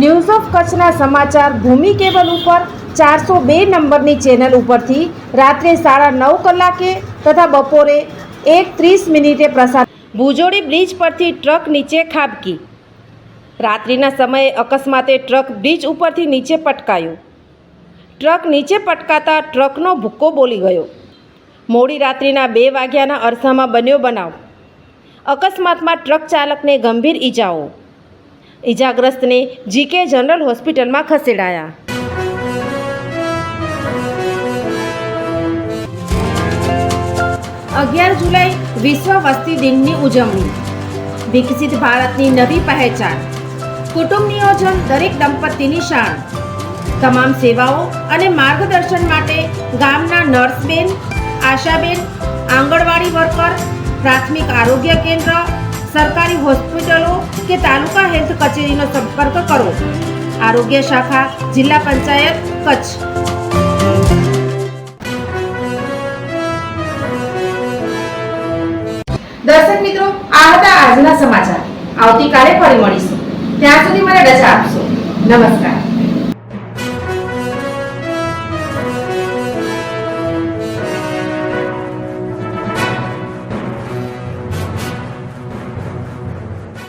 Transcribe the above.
News of કચ્છના સમાચાર ભૂમિ cable ઉપર ચારસો બે નંબરની ચેનલ ઉપરથી રાત્રે સાડા નવ કલાકે તથા બપોરે એક ત્રીસ મિનિટે પ્રસાર ભુજોડી બ્રિજ પરથી ટ્રક નીચે ખાબકી. રાત્રિના સમયે અકસ્માતે ટ્રક બ્રિજ ઉપરથી નીચે પટકાયો. ટ્રક નીચે પટકાતા ટ્રકનો ભૂક્કો બોલી ગયો. મોડી રાત્રિના બે વાગ્યાના અરસામાં બન્યો બનાવ. અકસ્માતમાં ટ્રક ચાલકને ગંભીર ઈજાઓ. ઈજાગ્રસ્તને જીકે જનરલ હોસ્પિટલમાં ખસેડાયા. અગિયાર જુલાઈ વિશ્વ વસ્તી દિનની ઉજવણી. વિકસિત ભારતની નવી પહેચાન. કુટુંબ નિયોજન દરેક દંપતીની શાન. તમામ સેવાઓ અને માર્ગદર્શન માટે ગામના નર્સબેન, આશાબેન, આંગણવાડી વર્કર, પ્રાથમિક આરોગ્ય કેન્દ્ર સરકારી હોસ્પિટલો કે તાલુકા હેલ્થ કચેરીનો સંપર્ક કરો. આરોગ્ય શાખા, જિલ્લા પંચાયત, કચ્છ. દર્શક મિત્રો, આ હતા આજના સમાચાર. આવતીકાલે ફરી મળીશું. ત્યાં સુધી મને રજા આપશો. નમસ્કાર.